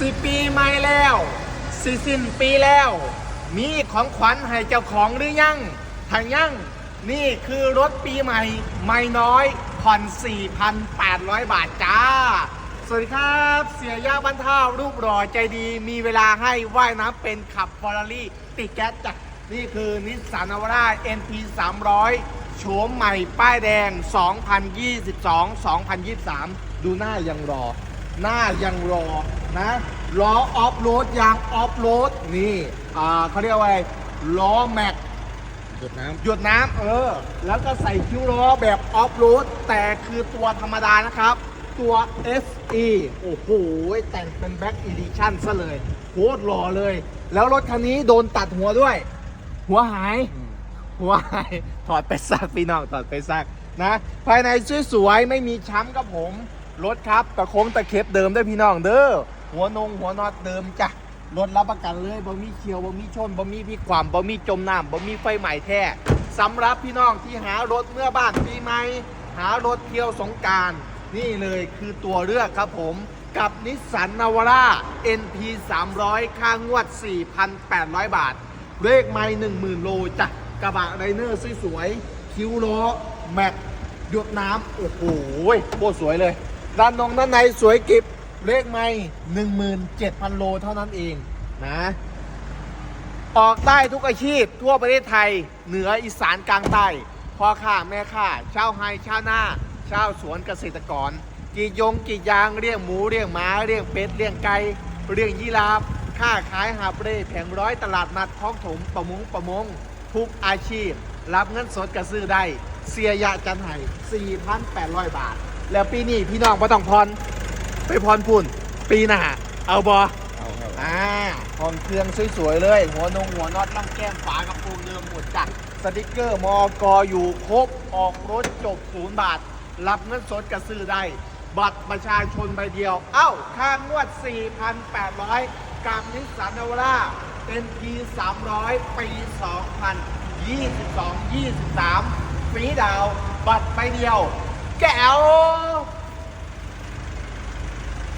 สิปีใหม่แล้วสิสิ้นปีแล้ว มีของขวัญให้เจ้าของหรือยังถ้ายังนี่คือรถปีใหม่ ไม่น้อยผ่อน 4,800 บาทจ้า สวัสดีครับ เสียยาบันเท่ารูปหล่อใจดี มีเวลาให้ว่ายน้ำเป็นขับฟอร์รารี่ติดแก๊สจ้ะนี่คือนิสสันนาวาร่า NP 300โฉมใหม่ป้ายแดง 2022-2023 ดูหน้ายังรอ หน้ายังรอนะล้อออฟโรดยางออฟโรดนี่อ่าเขาเรียกว่าอะไรล้อแม็กหยดน้หยดน้ำเออ แล้วก็ใส่คิ้วล้อแบบออฟโรดแต่คือตัวธรรมดานะครับ ตัว SE โอ้โห แต่งเป็นแบ็ k อีดิชั่นซะเลยโคตรหล่อเลย แล้วรถคันนี้โดนตัดหัวด้วย หัวหายำหัวหาย ถอดไปซักพี่น้องถอดไปซักนะ ภายในสวยๆ ไม่มีช้ำกับผม รถครับตะโค้งตะเข็บเดิมได้พี่น้องเด้อหัวนงหัวน็อตเดิมจ้ะรถรับประกันเลยบ่มีเขียวบ่มีชนบ่มีพลิกความบ่มีจมน้ำบ่มีไฟใหม่แท้สำหรับพี่น้องที่หารถเมื่อบ้านปีใหม่หารถเที่ยวสงการนี่เลยคือตัวเลือกครับผมกับนิสสันนาวาร่า NP 300 ค่างวด 4,800 บาท เลขไม่10,000 โลจ้ะกระบะไรเนอร์สวยๆคิ้วล้อ แม็กหยดน้ำ โอ้โหโคตรสวยเลย ด้านนงด้านในสวยกิบเลขไม่17,000โลเท่านั้นเองนะ ออกได้ทุกอาชีพทั่วประเทศไทยเหนืออีสานกลางใต้พ่อค้าแม่ค้าชาวไฮชาวนาชาวสวนเกษตรกรกีดยงกีดยางเลี้ยงหมูเลี้ยงม้าเลี้ยงเป็ดเลี้ยงไก่เลี้ยงยีราฟค้าขายหาบเร่แผงร้อยตลาดนัดท้องถมประมงประมง ทุกอาชีพ รับเงินสดกระซื้อได้ เสียยะจันไห้4,800 บาท แล้วปีนี้พี่น้องไม่ต้องพรไปพรพุ่น ปีหน้าเอาบอเอาครับอ่าห้องเครื่องสวยๆเลย หัวนงหัวน็อตล่องแก้มฝากระโปรงเดิมหมดจัดสติกเกอร์มอกออยู่ครบออกรถจบศูนย์บาท รับเงินสดกระซื้อได้บัตรประชาชนใบเดียว เอ้า ค่างวด 4,800 กับนิสสันนาวาร่าเป็นพี300 ปี 2022-23 ฟรีดาวน์บัตรใบเดียว แจ๋ว